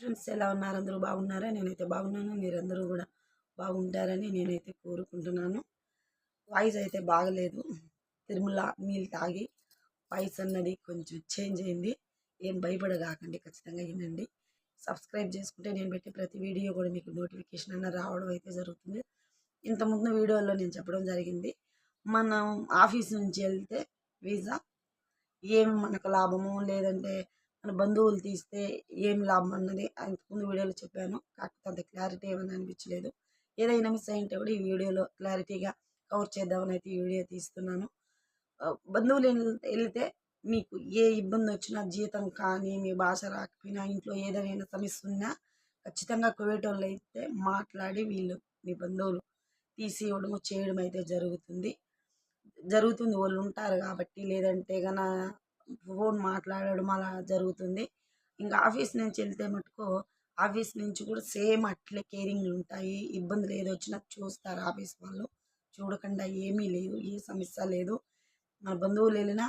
Friends ఎలా ఉన్నారు? అందరూ బాగున్నారా? నేనైతే బాగున్నాను. మీరందరూ కూడా బాగుంటారని నేనైతే కోరుకుంటున్నాను. వాయిస్ అయితే బాగలేదు. తిరుమల నీళ్ళు తాగి వాయిస్ అన్నది కొంచెం చేంజ్ అయింది. ఏం భయపడగాకండి ఖచ్చితంగా వినండి. సబ్స్క్రైబ్ చేసుకుంటే నేను పెట్టే ప్రతి వీడియో కూడా మీకు నోటిఫికేషన్ అన్న రావడం అయితే జరుగుతుంది. ఇంతకుముందు వీడియోలో నేను చెప్పడం జరిగింది. మనం ఆఫీస్ నుంచి వెళ్తే వీసా ఏం మనకు లాభము లేదంటే మన బంధువులు తీస్తే ఏం లాభం అన్నది ముందు వీడియోలో చెప్పాను. కాకపోతే అంత క్లారిటీ ఏమైనా అనిపించలేదు. ఏదైనా మిస్ అయింటే కూడా ఈ వీడియోలో క్లారిటీగా కవర్ చేద్దామని అయితే ఈ వీడియో తీస్తున్నాను. బంధువులు వెళితే మీకు ఏ ఇబ్బంది వచ్చినా జీతం కానీ మీ భాష రాకపోయినా ఇంట్లో ఏదైనా సమస్య ఉన్నా ఖచ్చితంగా కువైట్ వాళ్ళు అయితే మాట్లాడి వీళ్ళు మీ బంధువులు తీసి ఇవ్వడము చేయడం అయితే జరుగుతుంది. జరుగుతుంది. వాళ్ళు ఉంటారు కాబట్టి లేదంటే గన ఫోన్ మాట్లాడడం అలా జరుగుతుంది. ఇంకా ఆఫీస్ నుంచి వెళ్తే మటుకు ఆఫీస్ నుంచి కూడా సేమ్ అట్లే కేరింగ్లు ఉంటాయి. ఇబ్బందులు ఏదో వచ్చినా చూస్తారు ఆఫీస్ వాళ్ళు. చూడకుండా ఏమీ లేదు ఏ సమస్య లేదు. మన బంధువులు వెళ్ళినా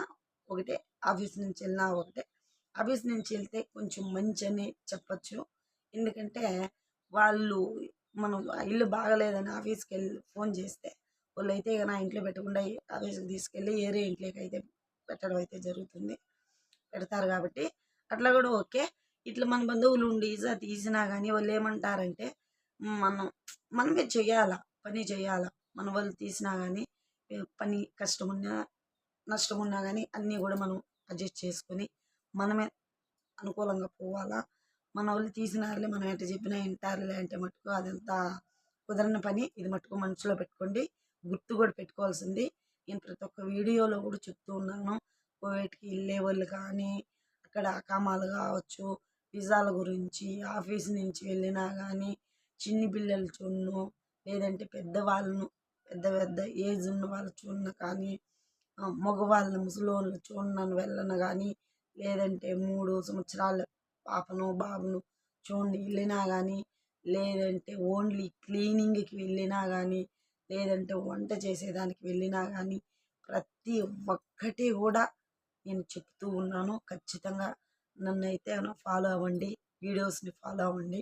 ఒకటే ఆఫీస్ నుంచి వెళ్ళినా ఒకటే. ఆఫీస్ నుంచి వెళ్తే కొంచెం మంచి అని చెప్పచ్చు. ఎందుకంటే వాళ్ళు మనం ఇల్లు బాగలేదని ఆఫీస్కి వెళ్ళి ఫోన్ చేస్తే వాళ్ళు అయితే నా ఇంట్లో పెట్టకుండా ఆఫీస్కి తీసుకెళ్ళి ఏరే ఇంట్లోకి అయితే పెట్టడం అయితే జరుగుతుంది. పెడతారు కాబట్టి అట్లా కూడా ఓకే. ఇట్లా మన బంధువులు ఉండి ఈజా తీసినా కానీ వాళ్ళు ఏమంటారంటే మనం మనమే చెయ్యాల? పని చేయాల మన వాళ్ళు తీసినా కానీ పని కష్టం నష్టమున్నా నష్టం ఉన్నా కానీ అన్నీ కూడా మనం అడ్జస్ట్ చేసుకొని మనమే అనుకూలంగా పోవాలా? మన వాళ్ళు తీసినారులే మనం ఎట్ట చెప్పినా వింటారులే అంటే మటుకు అదంతా కుదరని పని. ఇది మటుకు మనసులో పెట్టుకోండి. గుర్తు కూడా పెట్టుకోవాల్సింది. నేను ప్రతి ఒక్క వీడియోలో కూడా చెప్తూ ఉన్నాను. కోవిడ్కి వెళ్ళే వాళ్ళు కానీ అక్కడ అకామాలు కావచ్చు పిజ్జాల గురించి ఆఫీస్ నుంచి వెళ్ళినా కానీ చిన్ని పిల్లలు చూడను లేదంటే పెద్దవాళ్ళను పెద్ద పెద్ద ఏజ్ ఉన్న వాళ్ళు చూడన కానీ మగవాళ్ళ మగవాళ్ళని ముసలోళ్ళు చూడనని వెళ్ళను కానీ లేదంటే మూడు సంవత్సరాల పాపను బాబును చూడండి వెళ్ళినా కానీ లేదంటే ఓన్లీ క్లీనింగ్కి వెళ్ళినా కానీ లేదంటే వంట చేసేదానికి వెళ్ళినా కానీ ప్రతి ఒక్కటి కూడా నేను చెప్తూ ఉన్నాను. ఖచ్చితంగా నన్ను అయితే ఫాలో అవ్వండి వీడియోస్ని ఫాలో అవ్వండి.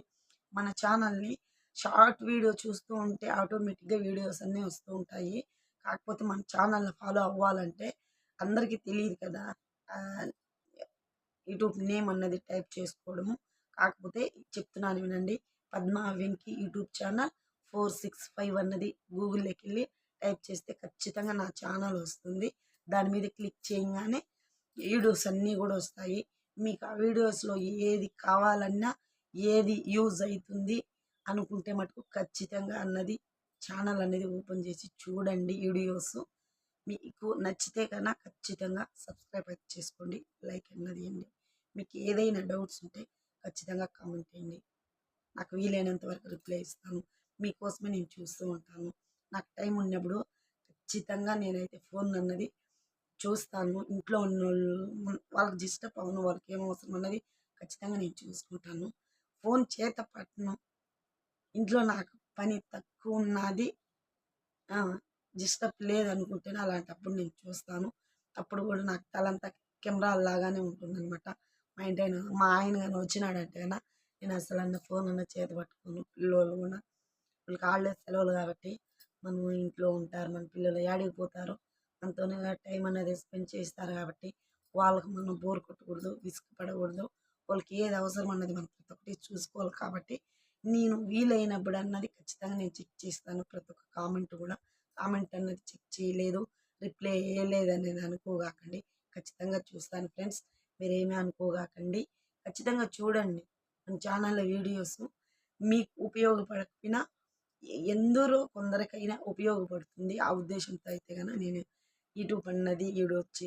మన ఛానల్ని షార్ట్ వీడియో చూస్తూ ఉంటే ఆటోమేటిక్గా వీడియోస్ అన్నీ వస్తూ ఉంటాయి. కాకపోతే మన ఛానల్ని ఫాలో అవ్వాలంటే అందరికీ తెలియదు కదా. యూట్యూబ్ నేమ్ అన్నది టైప్ చేసుకోవడము. కాకపోతే చెప్తున్నాను వినండి. Padma Venky YouTube channel four six five అన్నది గూగుల్లోకి వెళ్ళి టైప్ చేస్తే ఖచ్చితంగా నా ఛానల్ వస్తుంది. దాని మీద క్లిక్ చేయగానే వీడియోస్ అన్నీ కూడా వస్తాయి. మీకు ఆ వీడియోస్లో ఏది కావాలన్నా ఏది యూజ్ అవుతుంది అనుకుంటే మటుకు ఖచ్చితంగా అన్నది ఛానల్ అనేది ఓపెన్ చేసి చూడండి వీడియోస్. మీకు నచ్చితే కన్నా ఖచ్చితంగా సబ్స్క్రైబ్ అయితే చేసుకోండి లైక్ అన్నది ఇవ్వండి. మీకు ఏదైనా డౌట్స్ ఉంటే ఖచ్చితంగా కామెంట్ చేయండి. నాకు వీలైనంత వరకు రిప్లై ఇస్తాను. మీకోసమే నేను చూస్తూ ఉంటాను. నాకు టైం ఉన్నప్పుడు ఖచ్చితంగా నేనైతే ఫోన్ అన్నది చూస్తాను. ఇంట్లో ఉన్న వాళ్ళు వాళ్ళకి డిస్టర్బ్ అవును వాళ్ళకి ఏం అవసరం అన్నది ఖచ్చితంగా నేను చూసుకుంటాను. ఫోన్ చేత పట్టను ఇంట్లో నాకు పని తక్కువ ఉన్నది డిస్టర్బ్ లేదనుకుంటేనే అలాంటప్పుడు నేను చూస్తాను. అప్పుడు కూడా నాకు తలంతా కెమెరా లాగానే ఉంటుందన్నమాట. మా ఇంటి మా ఆయన కానీ వచ్చినాడంటే కన్నా నేను అసలు అన్న ఫోన్ అన్న చేత పట్టుకోను. పిల్లలు కూడా వాళ్ళకి హాలిడేస్ సెలవులు కాబట్టి మనం ఇంట్లో ఉంటారు మన పిల్లలు యాడికి పోతారు మనతోనే టైం అనేది స్పెండ్ చేస్తారు కాబట్టి వాళ్ళకి మనం బోర్ కొట్టకూడదు విసుగుపడకూడదు వాళ్ళకి ఏది అవసరం అన్నది మనం ప్రతి ఒక్కటి చూసుకోవాలి కాబట్టి నేను వీలైనప్పుడు అన్నది ఖచ్చితంగా నేను చెక్ చేస్తాను. ప్రతి ఒక్క కామెంట్ కూడా కామెంట్ అన్నది చెక్ చేయలేదు రిప్లై వేయలేదు అనేది అనుకోగాకండి. ఖచ్చితంగా చూస్తాను ఫ్రెండ్స్. మీరేమీ అనుకోగాకండి. ఖచ్చితంగా చూడండి మన ఛానల్లో వీడియోస్. మీకు ఉపయోగపడకపోయినా ఎందరో కొందరికైనా ఉపయోగపడుతుంది. ఆ ఉద్దేశంతో అయితే కనుక నేను యూట్యూబ్ అన్నది వీడియో వచ్చి